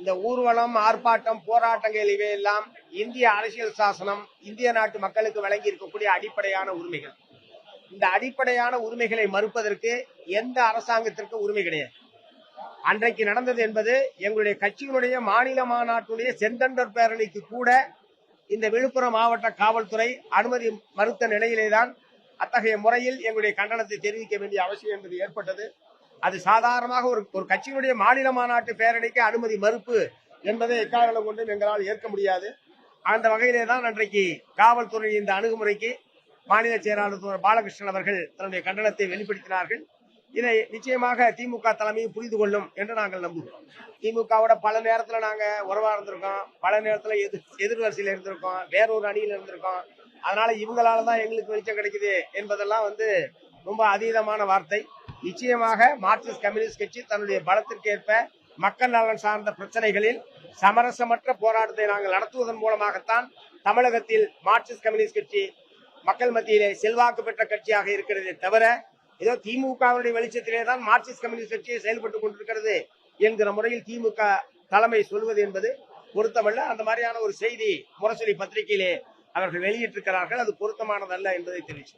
இந்த ஊர்வலம் ஆர்ப்பாட்டம் போராட்டங்கள் இவையெல்லாம் இந்திய அரசியல் சாசனம் இந்திய நாட்டு மக்களுக்கு வழங்கி இருக்கக்கூடிய அடிப்படையான உரிமைகள். இந்த அடிப்படையான உரிமைகளை மறுப்பதற்கு எந்த அரசாங்கத்திற்கும் உரிமை கிடையாது. அன்றைக்கு நடந்தது என்பது எங்களுடைய கட்சியினுடைய மாநில மாநாட்டுடைய செந்தண்டர் பேரணிக்கு கூட இந்த விழுப்புரம் மாவட்ட காவல்துறை அனுமதி மறுத்த நிலையிலேதான் அத்தகைய முறையில் எங்களுடைய கண்டனத்தை தெரிவிக்க வேண்டிய அவசியம் என்பது ஏற்பட்டது. அது சாதாரணமாக ஒரு ஒரு கட்சியினுடைய மாநில மாநாட்டு பேரணிக்கு அனுமதி மறுப்பு என்பதை எக்காரணம் கொண்டும் எங்களால் ஏற்க முடியாது. அந்த வகையிலே தான் அன்றைக்கு காவல்துறை இந்த அணுகுமுறைக்கு மாநில செயலாளர் தோழர் பாலகிருஷ்ணன் அவர்கள் தன்னுடைய கண்டனத்தை வெளிப்படுத்தினார்கள். இதை நிச்சயமாக திமுக தலைமையும் புரிந்து கொள்ளும் என்று நாங்கள் நம்புகிறோம். திமுகவோட பல நேரத்தில் நாங்கள் உறவா இருந்திருக்கோம் பல நேரத்தில் எதிர் எதிர்வரிசையில் இருந்திருக்கோம் வேறொரு அணியில் இருந்திருக்கோம். அதனால இவங்களால தான் எங்களுக்கு வெளிச்சம் கிடைக்குது என்பதெல்லாம் வந்து ரொம்ப அதீதமான வார்த்தை. நிச்சயமாக மார்க்சிஸ்ட் கம்யூனிஸ்ட் கட்சி தன்னுடைய பலத்திற்கேற்ப மக்கள் நலன் சார்ந்த பிரச்சனைகளில் சமரசமற்ற போராட்டத்தை நாங்கள் நடத்துவதன் மூலமாகத்தான் தமிழகத்தில் மார்க்சிஸ்ட் கம்யூனிஸ்ட் கட்சி மக்கள் மத்தியிலே செல்வாக்கு பெற்ற கட்சியாக இருக்கிறதே தவிர ஏதோ திமுகவினுடைய வெளிச்சத்திலே தான் மார்க்சிஸ்ட் கம்யூனிஸ்ட் கட்சியை செயல்பட்டுக் கொண்டிருக்கிறது என்கிற முறையில் திமுக தலைமை சொல்வது என்பது பொருத்தமல்ல. அந்த மாதிரியான ஒரு செய்தி முரசொலி பத்திரிகையிலே அவர்கள் வெளியிட்டிருக்கிறார்கள். அது பொருத்தமானதல்ல என்பதை தெரிவிச்சு